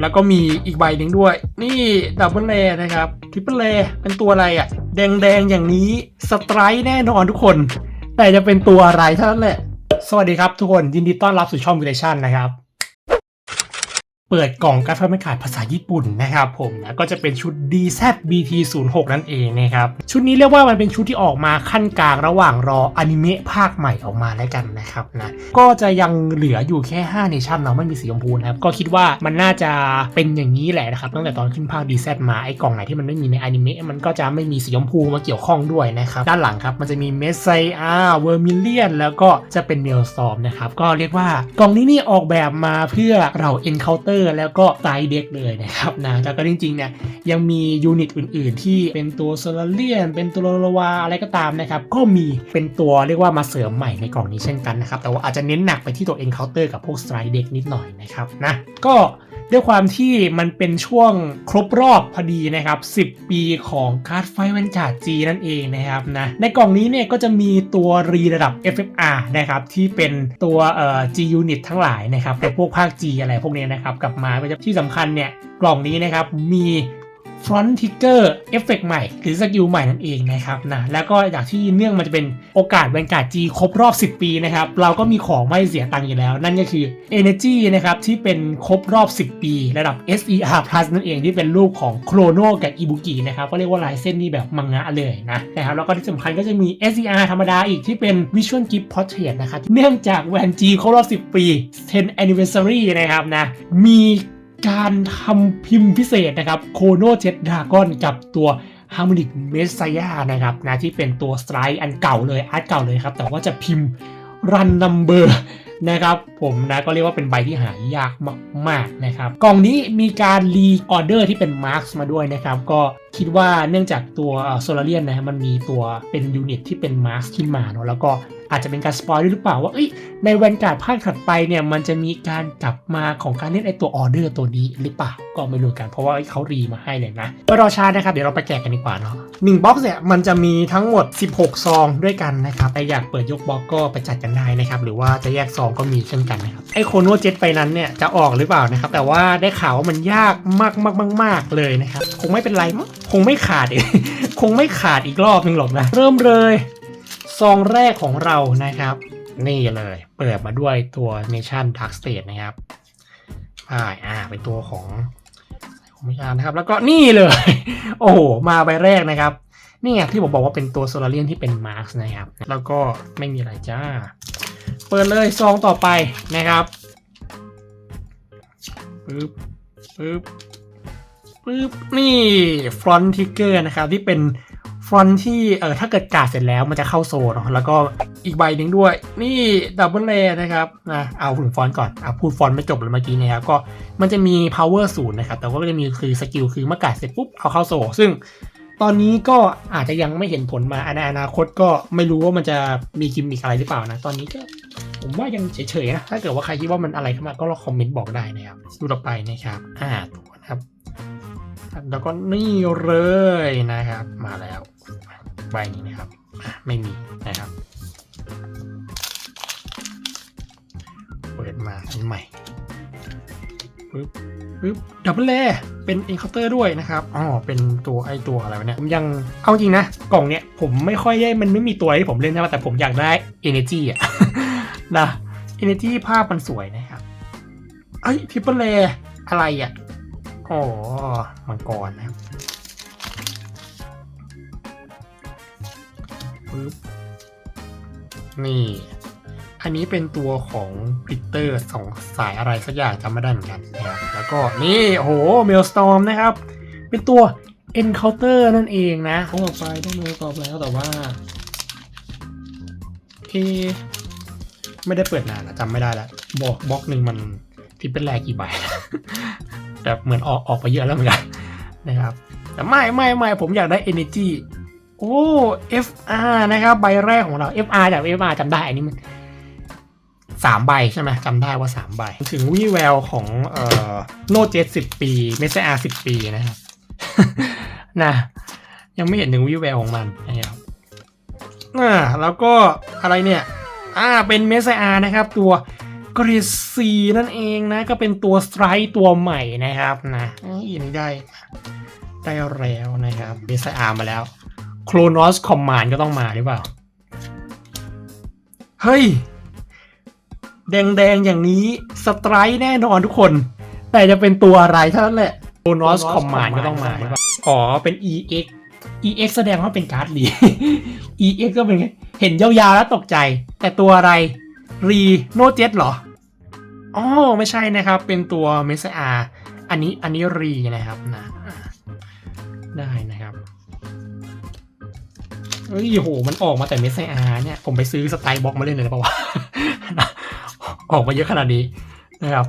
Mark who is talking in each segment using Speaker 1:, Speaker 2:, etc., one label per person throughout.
Speaker 1: แล้วก็มีอีกใบหนึ่งด้วย นี่ดับเบิลเลนะครับทริปเปิลเลเป็นตัวอะไรอะ่ะ แดงๆอย่างนี้สไตร์แน่นอนทุกคน แต่จะเป็นตัวอะไรเท่านั้นแหละ สวัสดีครับทุกคนยินดีต้อนรับสู่ช่องวิเลชันนะครับ เปิดกล่องการ์ดไฟไม่ขาดภาษาญี่ปุ่นนะครับผมนะก็จะเป็นชุด DZBT06 นั่นเองนะครับชุดนี้เรียกว่ามันเป็นชุดที่ออกมาขั้นกลางระหว่างรออนิเมะภาคใหม่ออกมาแล้วกันนะครับนะก็จะยังเหลืออยู่แค่5เนชั่นเนาะไม่มีสีชมพูนะครับก็คิดว่ามันน่าจะเป็นอย่างนี้แหละนะครับตั้งแต่ตอนขึ้นภาค DZ มาไอ้กล่องไหนที่มันไม่มีในอนิเมะมันก็จะไม่มีสีชมพูมาเกี่ยวข้องด้วยนะครับด้านหลังครับมันจะมีเมสไซอาเวอร์มิเลียนแล้วก็จะเป็นเมลซอมนะครับก็เรียกว่ากล่องนี้นี่ออกแบบมาเพื่อเราอร์แล้วก็ไตเด็กเลยนะครับนะแล้วก็จริงๆเนี่ยยังมียูนิตอื่นๆ ที่เป็นตัวโซลาเลียน เป็นตัวโลวาอะไรก็ตามนะครับก็มีเป็นตัวเรียกว่ามาเสริมใหม่ในกล่องนี้เช่นกันนะครับแต่ว่าอาจจะเน้นหนักไปที่ตัวเองเคาน์เตอร์กับพวกสไตรเด็กนิดหน่อยนะครับนะก็ ด้วยความที่มันเป็นช่วงครบรอบพอดีนะครับ 10 ปีของการ์ดไฟวันการ์ด G นั่นเองนะครับนะในกล่องนี้เนี่ยก็จะมีตัวรีระดับ FFR นะครับที่เป็นตัวเอ่อ G Unit ทั้งหลายนะครับในพวกภาค G อะไรพวกนี้นะครับกลับมาที่สำคัญเนี่ยกล่องนี้นะครับมี Front Trigger เอฟเฟกใหม่ หรือสกิลใหม่นั่นเองนะครับนะแล้วก็อย่างที่เนื่องมันจะเป็นโอกาสแวนการ์ด G ครบรอบ 10 ปีนะครับ เราก็มีของไม่เสียตังค์อยู่แล้ว นั่นก็คือ Energy นะครับ ที่เป็นครบรอบ 10 ปี ระดับ SER Plus นั่นเองที่เป็นรูปของโครโนกับอิบุกินะครับ ก็เรียกว่าลายเส้นนี่แบบมังงะเลยนะนะครับแล้วก็ที่สำคัญก็จะมี SER ธรรมดาอีกที่เป็น Visual Gift Portrait นะครับเนื่องจากแวน G ครบรอบ 10 ปี10 Anniversary นะครับนะมี การทำพิมพ์พิเศษนะครับโคโนเจ็ดดากอนกับตัว Harmonic Messiah นะครับนะที่เป็นตัวสไตร์อันเก่าเลยอาร์ตเก่าเลยครับ แต่ว่าจะพิมพ์รันนัมเบอร์นะครับผมนะก็เรียกว่าเป็นใบที่หายากมากๆนะครับกล่องนี้มีการรีออเดอร์ที่เป็นมาร์คมาด้วยนะครับ ก็คิดว่าเนื่องจากตัวโซลาเรียนนะฮะมันมีตัวเป็นยูนิตที่เป็นมาร์คขึ้นมาเนาะแล้วก็ อาจจะเป็นการสปอยด้วยหรือเปล่าว่าในแวนการ์ดภาคถัดไปเนี่ยมันจะมีการกลับมาของการเล่นไอตัวออเดอร์ตัวนี้หรือเปล่าก็ไม่รู้กันเพราะว่าเขารีมาให้เลยนะไปรอช้านะครับเดี๋ยวเราไปแกะกันดีกว่าเนาะหนึ่งบ็อกซ์เนี่ยมันจะมีทั้งหมด 16 ซองด้วยกันนะครับใครอยากเปิดยกบล็อกก็ไปจัดกันได้นะครับหรือว่าจะแยกซองก็มีเช่นกันนะครับไอโคโนเจ็ตไปนั้นเนี่ยจะออกหรือเปล่านะครับแต่ว่าได้ข่าวว่ามันยากมากมากมากมากๆเลยนะครับคงไม่เป็นไรมั้งคงไม่ขาดอีกคงไม่ขาดอีกรอบนึงหรอกนะเริ่มเลย ซองแรกของเรานะครับ นี่เลย เปิดมาด้วยตัว Nation Dark State นะครับอ่าอ่าเป็นตัวของของมิชานนะครับ แล้วก็นี่เลย โอ้โห มาใบแรกนะครับ นี่ไงที่ผมบอกว่าเป็นตัวโซลาเรียนที่เป็นมาร์คนะครับ แล้วก็ไม่มีอะไรจ้า เปิดเลยซองต่อไปนะครับปึ๊บปึ๊บปึ๊บนี่ฟรอนทิกเกอร์นะครับ ที่เป็น ฟรอนที่เออถ้าเกิดกาดเสร็จแล้วมันจะเข้าโซนเนาะแล้วก็อีกใบหนึ่งด้วย นี่ดับเบิลเลนะครับนะเอาถึงฟอนก่อนเอาพูดฟอนไม่จบเลยเมื่อกี้นะครับก็มันจะมี power ศูนย์นะครับแต่ว่าก็จะมีคือสกิลคือเมื่อกาดเสร็จปุ๊บเอาเข้าโซซึ่งตอนนี้ก็อาจจะยังไม่เห็นผลมาในอนาคตก็ไม่รู้ว่ามันจะมีกิมมิคอะไรหรือเปล่านะ ตอนนี้ก็ผมว่ายังเฉยๆนะ ถ้าเกิดว่าใครคิดว่ามันอะไรขึ้นมาก็ลองคอมเมนต์บอกได้นะครับดูต่อไปนะครับอ่าน แล้วก็นี่เลยนะครับ มาแล้วใบนี้นะครับ ไม่มีนะครับเปิดมาอันใหม่ปึ๊บปึ๊บดับเบิลเลเป็นเอ็นเคาน์เตอร์ด้วยนะครับอ๋อเป็นตัวไอตัวอะไรวะเนี่ยผมยังเอาจริงนะ กล่องเนี้ยผมไม่ค่อยได้มันไม่มีตัวที่ผมเล่นใช่ไหมแต่ผมอยากได้ Energy อะนะ Energy ภาพมันสวยนะครับเอ้ทิปเปิลเลอะไรอะ อ๋อ มังกรนะครับปึ๊บนี่ อันนี้เป็นตัวของกริตเตอร์สองสายอะไรสักอย่างจำไม่ได้เหมือนกันนะครับแล้วก็นี่โอ้โหเมลสตอมนะครับ เป็นตัว Encounter นั่นเองนะต้องต่อไปต้องเมลตอบแล้วแต่ว่าเอะไม่ได้เปิดนานแล้วจำไม่ได้แล้วบอกบล็อกหนึ่งมันที่เป็นแรกี่ใบ แต่เหมือนออกออกไปเยอะแล้วเหมือนกันนะครับ แต่ไม่ไม่ไม่ผมอยากได้ Energy โอ้ FR นะครับ ใบแรกของเรา FR จาก FR จำได้อันนี้มันสามใบใช่ไหมจำได้ว่าสามใบ ถึงวีแววของเอ่อโนเจ็ดสิบปีเมสอาสิบปีนะครับนะยังไม่เห็นถึงวีแววของมันนะครับอ่าแล้วก็อะไรเนี่ย อ่าเป็นเมสอานะครับ ตัว กรีซีนั่นเองนะ ก็เป็นตัวสไตร์ตัวใหม่นะครับนะอินได้ ได้แล้วนะครับเบสอาร์มาแล้วโครนอสคอมมานก็ต้องมาหรือเปล่า เฮ้ย แดงๆ อย่างนี้สไตร์แน่นอนทุกคน แต่จะเป็นตัวอะไรเท่านั้นแหละโครนอสคอมมานก็ต้องมาหรือเปล่าอ๋อเป็น EX EX แสดงว่าเป็นการ์ดลี EX ก็เป็นไงเห็นยาวๆแล้วตกใจ แต่ตัวอะไร รีโนเจ็ตเหรออ๋อไม่ใช่นะครับ เป็นตัวเมสอาอันนี้อันนี้รีนะครับนะอะได้นะครับเฮ้ยโห มันออกมาแต่เมสอาเนี่ย ผมไปซื้อสไตล์บ็อกมาเล่นเลยนะปะวะออกมาเยอะขนาดนี้นะครับ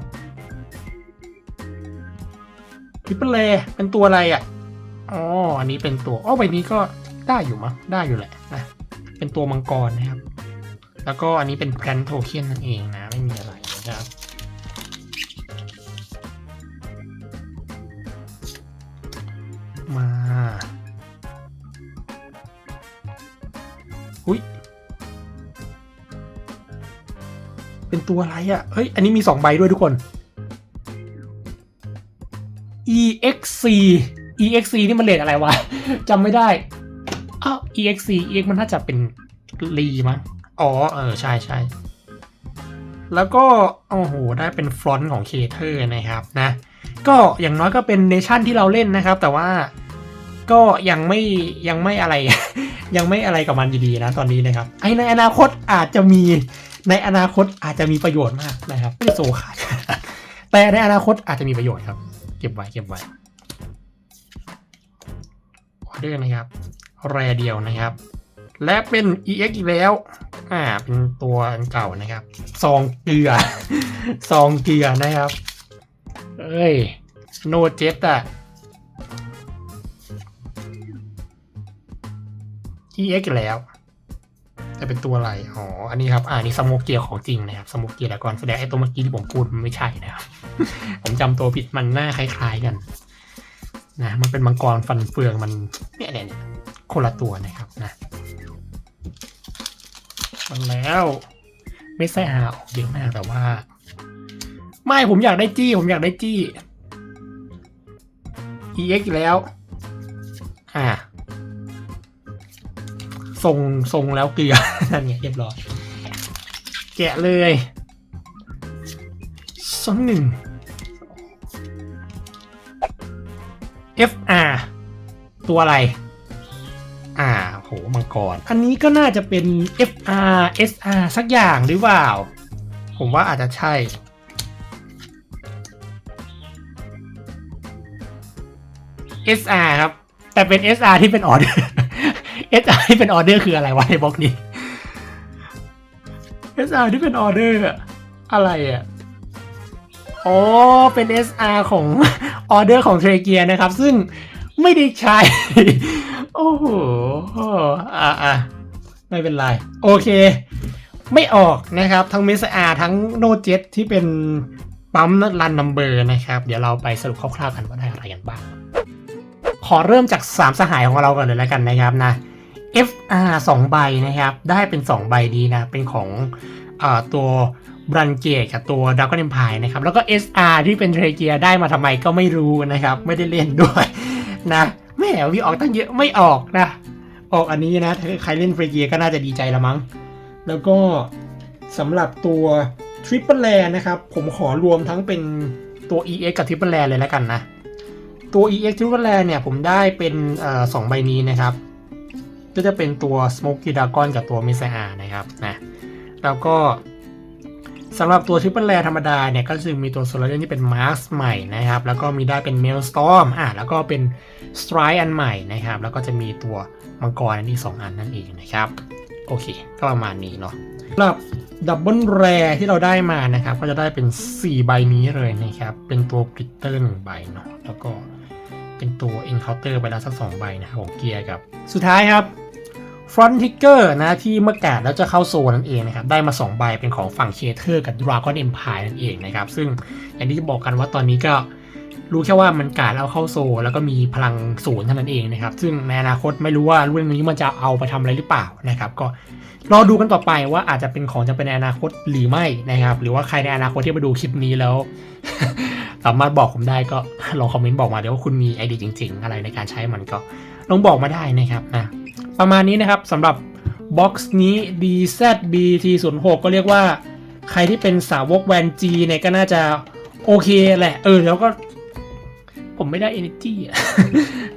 Speaker 1: ทิปเปิลเลเป็นตัวอะไรอะอ๋ออันนี้เป็นตัวอ๋อใบนี้ก็ได้อยู่มั้งได้อยู่แหละนะเป็นตัวมังกรนะครับ แล้วก็อันนี้เป็นแพลนโทเค็นนั่นเองนะ ไม่มีอะไรนะครับมาอุ้ยเป็นตัวอะไรอะ่ะเฮ้ย อันนี้มีสองใบด้วยทุกคน EXC EXC นี่มันเลทอะไรวะจำไม่ได้อ้าว EXC EX มันน่าจะเป็นรีมั้ง อ๋อ เออ ใช่ใช่ แล้วก็ โอ้โห ได้เป็นฟรอนต์ของเคเทอร์นะครับนะ ก็อย่างน้อยก็เป็นเนชั่นที่เราเล่นนะครับ แต่ว่าก็ยังไม่ยังไม่อะไร ยังไม่อะไรกับมันดีๆนะตอนนี้นะครับ ไอในอนาคตอาจจะมีในอนาคตอาจจะมีประโยชน์มากนะครับไม่โซขายแต่ในอนาคตอาจจะมีประโยชน์ครับ เก็บไว้เก็บไว้ออเดอร์นะครับ แรเดียวนะครับ และเป็น EX อีกแล้ว อ่าเป็นตัวอันเก่านะครับซองเกลือซองเกลือนะครับ เอ้ยโนเจ็ตอะ EX อีกแล้ว จะเป็นตัวอะไร อ๋อ อันนี้ครับ อ่านี่สโมกเกียร์ของจริงนะครับ สโมกเกียร์แต่ก่อนแสดงไอ้ตัวเมื่อกี้ที่ผมพูดมันไม่ใช่นะครับ ผมจำตัวผิดมันหน้าคล้ายๆกัน นะ มันเป็นมังกรฟันเฟืองมันเนี่ยเนี่ยเนี่ยคนละตัวนะครับนะ มันแล้ว ไม่ใช่หาออกเยอะมากแต่ว่า ไม่ผมอยากได้จี้ ผมอยากได้จี้ EX แล้ว อ่าทรงทรงแล้วเกลือ นั่นไงเรียบร้อย แกะเลยสองหนึ่ง FR ตัวอะไร โหมังกรอันนี้ก็น่าจะเป็น FR SR สักอย่างหรือเปล่า ผมว่าอาจจะใช่ SR ครับ แต่เป็น SR ที่เป็นออเดอร์ SR ที่เป็นออเดอร์คืออะไรวะในบล็อกนี้ SR ที่เป็นออเดอร์อะอะไรอะอ๋อเป็น SR ของออเดอร์ของเทรเกียนะครับ ซึ่งไม่ได้ใช้ โอ้โหอะอะไม่เป็นไร โอเค ไม่ออกนะครับ ทั้งเมสอาทั้งโนเจ็ตที่เป็นปั๊มรันนัมเบอร์นะครับ เดี๋ยวเราไปสรุปคร่าวๆกันว่าได้อะไรกันบ้าง ขอเริ่มจาก 3 สหายของเราก่อนเลยแล้วกันนะครับนะ FR 2 ใบนะครับ ได้เป็น 2 ใบดีนะ เป็นของอตัวบรันเกตกับตัว Dragon Empire นะครับ แล้วก็ SR ที่เป็นเทรเกียได้มาทำไมก็ไม่รู้นะครับ ไม่ได้เล่นด้วยนะ ม่วิออกตั้งเยอะไม่ออกนะ ออกอันนี้นะถ้าใครเล่นเทรเกียก็น่าจะดีใจละมั้ง แล้วก็สำหรับตัว Triple r a r นะครับ ผมขอรวมทั้งเป็นตัว EX กับ Triple r a r เลยแล้วกันนะ ตัว EX Triple r a r เนี่ย ผมได้เป็นออสองใบนี้นะครับ ก็จะเป็นตัว Smoky Dragon กับตัว m e s s a นะครับนะแล้วก็ สำหรับตัว Triple r a r ธรรมดาเนี่ยก็จะมีตัวโซลาร์ที่เป็น Mask ใหม่นะครับ แล้วก็มีได้เป็น Maelstrom อะแล้วก็เป็น Strike อันใหม่นะครับ แล้วก็จะมีตัวมังกรอันนี้2อันนั่นเองนะครับ โอเค ก็ประมาณนี้เนาะสำหรับดับเบิลแรที่เราได้มานะครับ ก็จะได้เป็น 4 ใบนี้เลยนะครับ เป็นตัวกริตเตอร์หนึ่งใบเนาะแล้วก็เป็นตัว Encounter ไปแล้วสักสองใบนะครับของเกียร์กับ สุดท้ายครับ Front Trigger นะที่เมื่อกาดแล้วจะเข้าโซนนั่นเองนะครับได้มา 2 ใบเป็นของฝั่งเคเทอร์กับ Dragon Empire นั่นเองนะครับ ซึ่งอย่างที่บอกกันว่าตอนนี้ก็รู้แค่ว่ามันกาดแล้วเข้าโซนแล้วก็มีพลังศูนย์เท่านั้นเองนะครับ ซึ่งในอนาคตไม่รู้ว่ารุ่นนี้มันจะเอาไปทำอะไรหรือเปล่านะครับ ก็รอดูกันต่อไปว่าอาจจะเป็นของจะเป็นในอนาคตหรือไม่นะครับ หรือว่าใครในอนาคตที่มาดูคลิปนี้แล้ว สามารถบอกผมได้ก็ลองคอมเมนต์บอกมาเดี๋ยวว่าคุณมีไอเดียจริง ๆ อะไรในการใช้มันก็ลองบอกมาได้นะครับนะ ประมาณนี้นะครับสำหรับบ็อกซ์นี้ DZBT06 ก็เรียกว่า ใครที่เป็นสาวกแวนจีเนี่ยก็น่าจะโอเคแหละ เออ แล้วก็ ผมไม่ได้ energy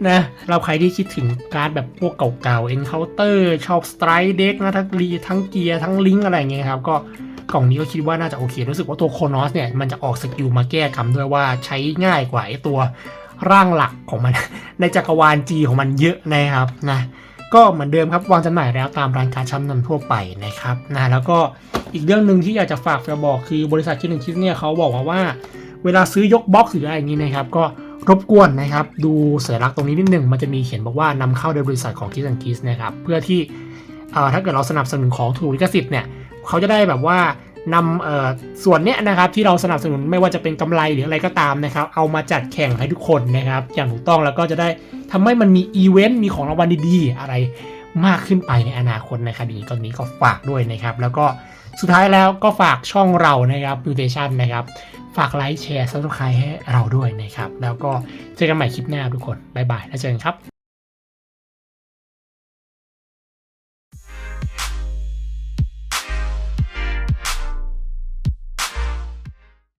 Speaker 1: นะเราใครที่คิดถึงการแบบพวกเก่าๆ Encounter ชอบ Strike Deck นะทั้งรีทั้งเกียร์ทั้งลิงก์อะไรเงี้ยครับ ก็กล่องนี้ก็คิดว่าน่าจะโอเค รู้สึกว่าตัวโค n นอสเนี่ย มันจะออกสกิลมาแก้กรรมด้วยว่าใช้ง่ายกว่าไอตัวร่างหลักของมัน ในจักรวาล G ของมันเยอะนะครับนะ ก็เหมือนเดิมครับวางจำหน่ายแล้วตามร้านการชั้นนำทั่วไปนะครับนะแล้วก็อีกเรื่องหนึ่งที่อยากจะฝากจะบอกคือบริษัทคิดหนึ่งคิดเนี่ยเขาบอกมาว่า เวลาซื้อยกบ็อกซ์หรืออะไรอย่างนี้นะครับ ก็รบกวนนะครับดูเสัญลักษณ์ตรงนี้นิดหนึ่งมันจะมีเขียนบอกว่านำเข้าโดยบริษัทของ Kiss and Kiss นะครับเพื่อที่เอ่อถ้าเกิดเราสนับสนุนของถูกลิขสิทธิ์เนี่ยเขาจะได้แบบว่า นำส่วนเนี้ยนะครับที่เราสนับสนุนไม่ว่าจะเป็นกำไรหรืออะไรก็ตามนะครับ เอามาจัดแข่งให้ทุกคนนะครับ อย่างถูกต้องแล้วก็จะได้ทำให้มันมีอีเวนต์มีของรางวัลดีๆ อะไรมากขึ้นไปในอนาคตนะครับอย่างนี้ตอนนี้ก็ฝากด้วยนะครับ แล้วก็สุดท้ายแล้วก็ฝากช่องเรานะครับ Mutation นะครับ ฝากไลค์แชร์ซับสไครต์ให้เราด้วยนะครับ แล้วก็เจอกันใหม่คลิปหน้าทุกคน บ๊ายบาย แล้วเจอกันครับ